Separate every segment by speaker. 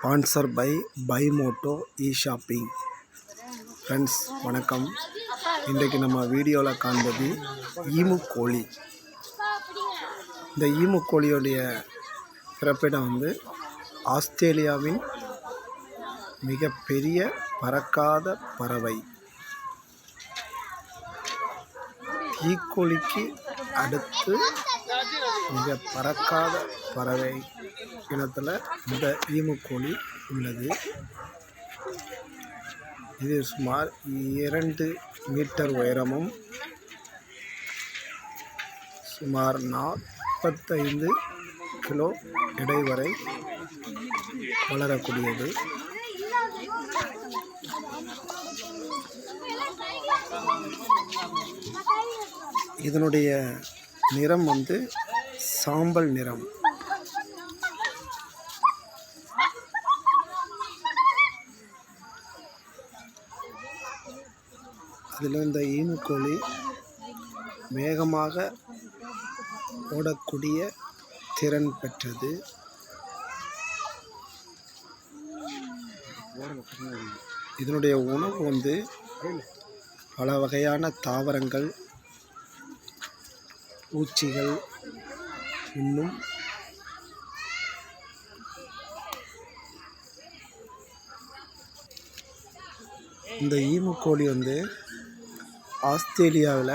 Speaker 1: Sponsor by by Moto E shopping friends வணக்கம். இன்றைக்கு நம்ம வீடியோவில் காண்பது ஈமு கோழி. இந்த ஈமு கோழியோடைய பிறப்பிடம் வந்து ஆஸ்திரேலியாவின் மிகப்பெரிய பறக்காத பறவை. தீக்கோழிக்கு அடுத்து மிக பறக்காத பறவை இனத்தில் இந்த ஈமுக்கோழி உள்ளது. இது சுமார் இரண்டு மீட்டர் உயரமும் சுமார் நாற்பத்தைந்து கிலோ எடை வரை வளரக்கூடியது. இதனுடைய நிறம் வந்து சாம்பல் நிறம். அதில் இந்த ஈமுக்கோழி வேகமாக ஓடக்கூடிய திறன் பெற்றது. இதனுடைய உணவு வந்து பல வகையான தாவரங்கள் பூச்சிகள் இன்னும் இந்த ஈமுக்கோழி வந்து ஆஸ்திரேலியாவில்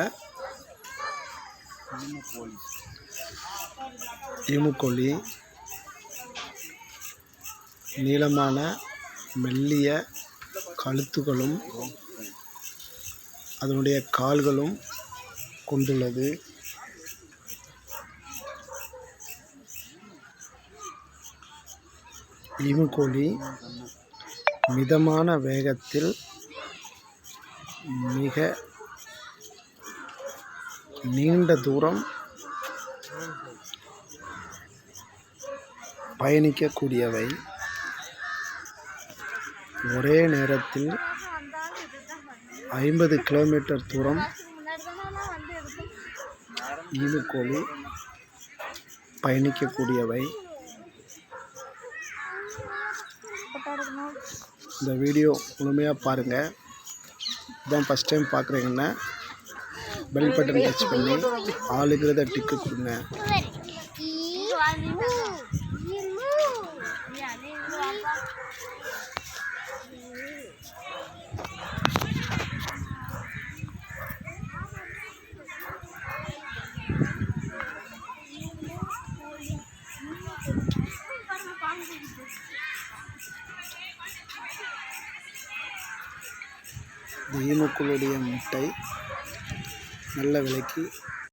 Speaker 1: ஈமுக்கோழி நீளமான மெல்லிய கழுத்துகளும் அதனுடைய கால்களும் கொண்டுள்ளது. ஈமுக்கோழி மிதமான வேகத்தில் மிக நீண்ட தூரம் பயணிக்கக்கூடியவை. ஒரே நேரத்தில் ஐம்பது கிலோமீட்டர் தூரம் ஈமுக்கோழி பயணிக்கக்கூடியவை. இந்த வீடியோ முழுமையாக பாருங்கள் இதான் ஃபஸ்ட் டைம் பார்க்குறீங்கன்னா பெல் பட்டன் டச் பண்ணி ஆளுங்கிறத டிக்கு கொடுங்க. ஈமுக்களுடைய முட்டை. நல்ல விலைக்கு